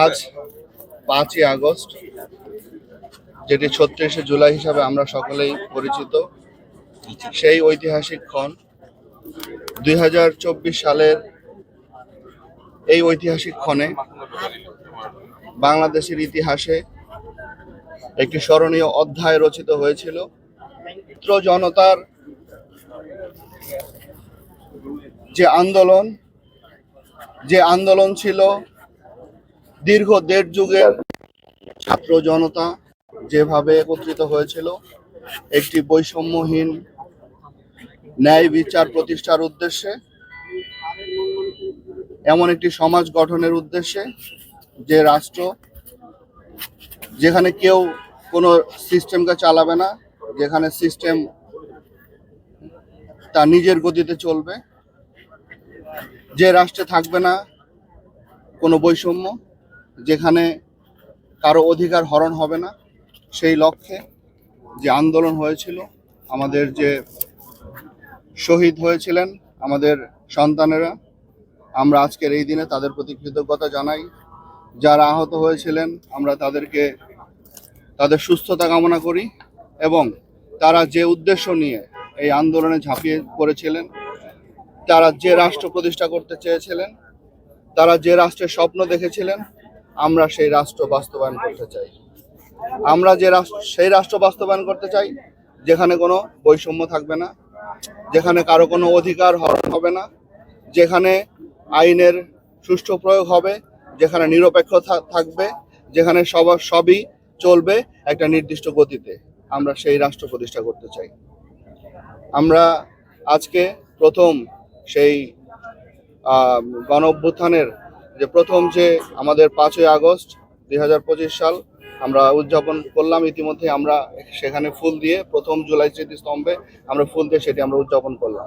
আজ পাঁচই আগস্ট, যেটি ছত্রিশে জুলাই হিসাবে আমরা সকলেই পরিচিত। সেই ঐতিহাসিক ক্ষণ, দুই হাজার চব্বিশ সালের এই ঐতিহাসিক ক্ষণে বাংলাদেশের ইতিহাসে একটি স্মরণীয় অধ্যায় রচিত হয়েছিল। ছাত্র জনতার যে আন্দোলন যে আন্দোলন ছিল দীর্ঘ দেড় যুগের ছাত্র জনতা যেভাবে একত্রিত হয়েছিল, একটি বৈষম্যহীন ন্যায় বিচার প্রতিষ্ঠার উদ্দেশ্যে, এমন একটি সমাজ গঠনের উদ্দেশ্যে যে রাষ্ট্র যেখানে কেউ কোনো সিস্টেমকে চালাবে না, যেখানে সিস্টেম তার নিজের গতিতে চলবে, যে রাষ্ট্রে থাকবে না, কোনো বৈষম্য যেখানে কারও অধিকার হরণ হবে না, সেই লক্ষ্যে যে আন্দোলন হয়েছিল, আমাদের যে শহীদ হয়েছিলেন আমাদের সন্তানেরা, আমরা আজকের এই দিনে তাদের প্রতি কৃতজ্ঞতা জানাই। যারা আহত হয়েছিলেন, আমরা তাদেরকে, তাদের সুস্থতা কামনা করি এবং তারা যে উদ্দেশ্য নিয়ে এই আন্দোলনে ঝাঁপিয়ে পড়েছিলেন, তারা যে রাষ্ট্র প্রতিষ্ঠা করতে চেয়েছিলেন, তারা যে রাষ্ট্রের স্বপ্ন দেখেছিলেন আমরা সেই রাষ্ট্র বাস্তবায়ন করতে চাই। আমরা যে রাষ্ট্র, সেই রাষ্ট্র বাস্তবায়ন করতে চাই, যেখানে কোনো বৈষম্য থাকবে না, যেখানে কারও কোনো অধিকার হরণ হবে না, যেখানে আইনের সুষ্ঠু প্রয়োগ হবে, যেখানে নিরপেক্ষ থাকবে, যেখানে সবার, সবই চলবে একটা নির্দিষ্ট গতিতে আমরা সেই রাষ্ট্র প্রতিষ্ঠা করতে চাই। আমরা আজকে প্রথম সেই গণ অভ্যুত্থানের যে প্রথম যে আমাদের পাঁচই আগস্ট দুই হাজার পঁচিশ সাল আমরা উদযাপন করলাম ইতিমধ্যে আমরা সেখানে ফুল দিয়ে প্রথম জুলাই স্মৃতিস্তম্ভে আমরা ফুল দিয়ে সেটি আমরা উদযাপন করলাম।